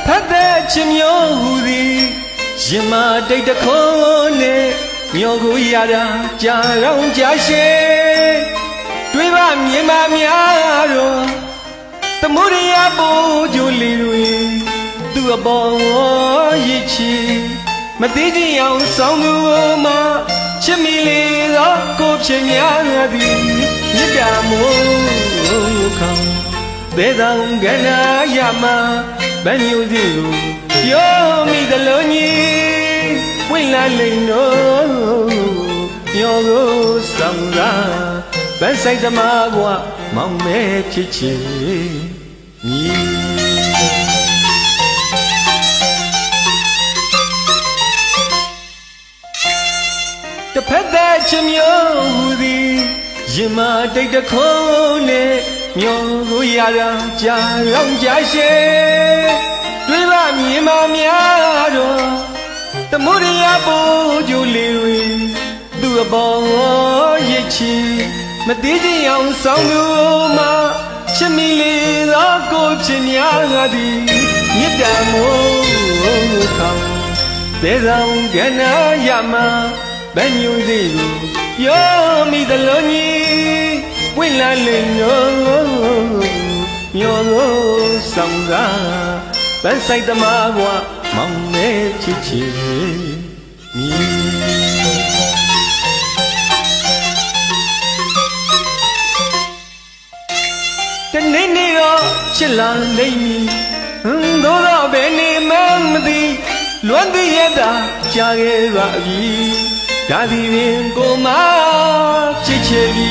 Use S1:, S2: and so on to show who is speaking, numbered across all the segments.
S1: တစ်ဖက်သက်ချင်မျိုးဟူသည်ရင်မတိတ်တခွန်းနဲ့မျောကိုရတာကြာတော့ကြာရှည်တွေးပါမြင်ပါများတော့သမုဒိယပိုးကြိုလီတွေသူ့အပေါ်ရစ်ချီမသိကြအောင်ဆောင်းသူမှချစ်မိလေသောကိုဖြစ်များသည်မြတ်တာမို့ခေါင်းသေတံကနာယမ ဗန်ယူစီကိုပြောမိသလုံးကြီးဝိလာလိန်တို့ပြောကိုဆောင်တာဗန်ဆိုင်သမားကွာမောင်မဲဖြစ်ချင်မြည်တစ်ဖက်သက်ချင်မျိုးဟူသည်ရင်မတိတ်တခုံးနဲ့ မျောကိုရတာကြာတော့ကြာရှည်တွေးပါမြင်ပါများတော့သမုဒိယပိုးကြိုလေးတွေသူ့အပေါ်ရစ်ချီမသေးခြင်းအောင်ဆောင်သူမှချစ်မိလေသောကိုချင်များငါသည်မြတ်တမို့ခေါင်းသေဆောင်ကနာယမဘယ်ညူစီကို ပြောမိသလုံးကြီးဝိလာလိန်တို့မျောလို့ဆောင်ကားဗန်ဆိုင်သမားကွာမောင်မဲချစ်ချစ်မြည်တနေ့နေ့တော့ချစ်လာလိမ့်မည်ဟွန်းသို့တော့ဘယ်နေမှမသိလွမ်းသိရတာကြားခဲ့ပါပြီ ဒါဒီရင်ကိုမချစ်ချစ်ပြီ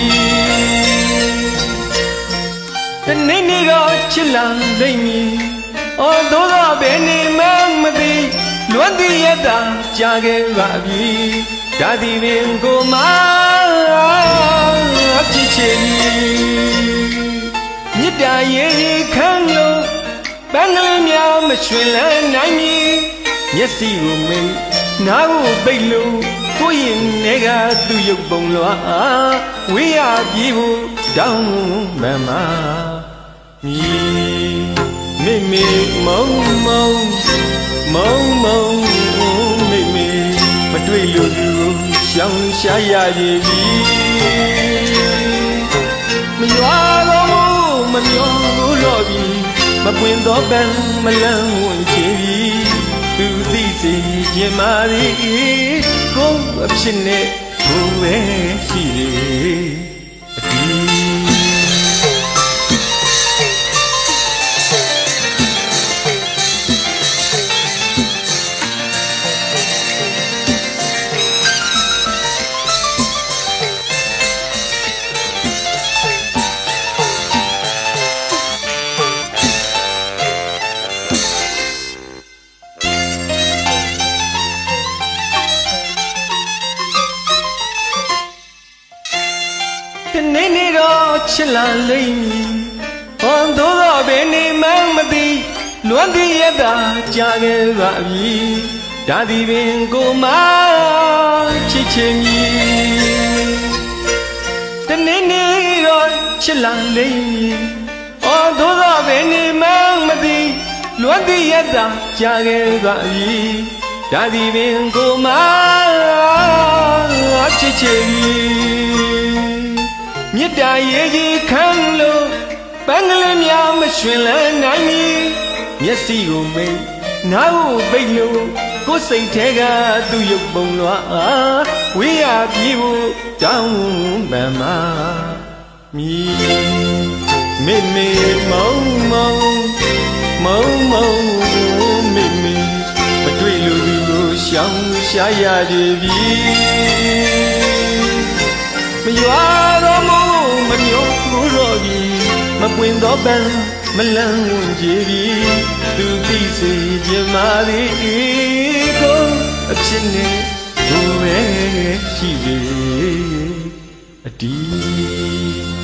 S1: တနေ့နေ့တော့ချစ်လာလိမ့်မည်။အော်သို့တော့ဘယ်နေမှမသိလွမ်းသိရတာကြာခဲ့ပါပြီ။ဒါဒီပင်ကိုမချစ်ချင်မြစ်တာရဲ့ခံလို့ပန်းကလေးများမရွှင်လန်းနိုင်မည်။မျက်စိကိုမိတ် နားကိုပိတ်လို့ကိုယ့်ရင်ထဲကသူ့ရုပ်ပုံလွာဝေးရပြေးဖို့တောင်းမှန်မှာမြည်မိမိမုံမုံမုံမုံမိမိမတွေ့လို့သူကိုရှောင်ရှားရပြီမရွာတော့မမျောတော့ပြီမပွင့်တော့ပန်းမလန်းဝင်ချီပြီသူသိ စေခြင်းမာရီကိုယ်အဖြစ်နဲ့ကိုယ်ပဲရှိတယ် တော့ချစ်လာလိမ့်မည်ဟောသို့တော့ဘယ်နေမှမသိလွမ်းသိရတာကြာခဲ့ပါပြီဒါဒီပင်ကိုမချစ်ချင်မည်တနေ့နေ့တော့ချစ်လာလိမ့်မည်ဟောသို့တော့ဘယ်နေမှမသိလွမ်းသိရတာကြာခဲ့ပါပြီဒါဒီပင်ကိုမချစ်ချင်မည် မြစ်တာရေကြီးခံလို့ပန်းကလေးများမရွှင်လန်းနိုင်မီမျက်စိကိုမိတ်နားကိုပိတ်လို့ကိုယ်စိတ်ထဲကသူ့ရုပ်ပုံလွာဝေးရပြေဖို့တောင်းပန်မှာမြည်မေမေမောင်မောင်မောင်မောင်မေမေမတွေ့လို့သူကိုရှောင်ရှားရပြီမရွာတော့မို့ မမျောဘူးတော့ပြီမပွင့်တော့ပန်းမလန်းဝင်ကြပြီသူသိစေခြင်းမာသည်ကိုအဖြစ်နဲ့ဘိုးပဲရှိပြီအတီး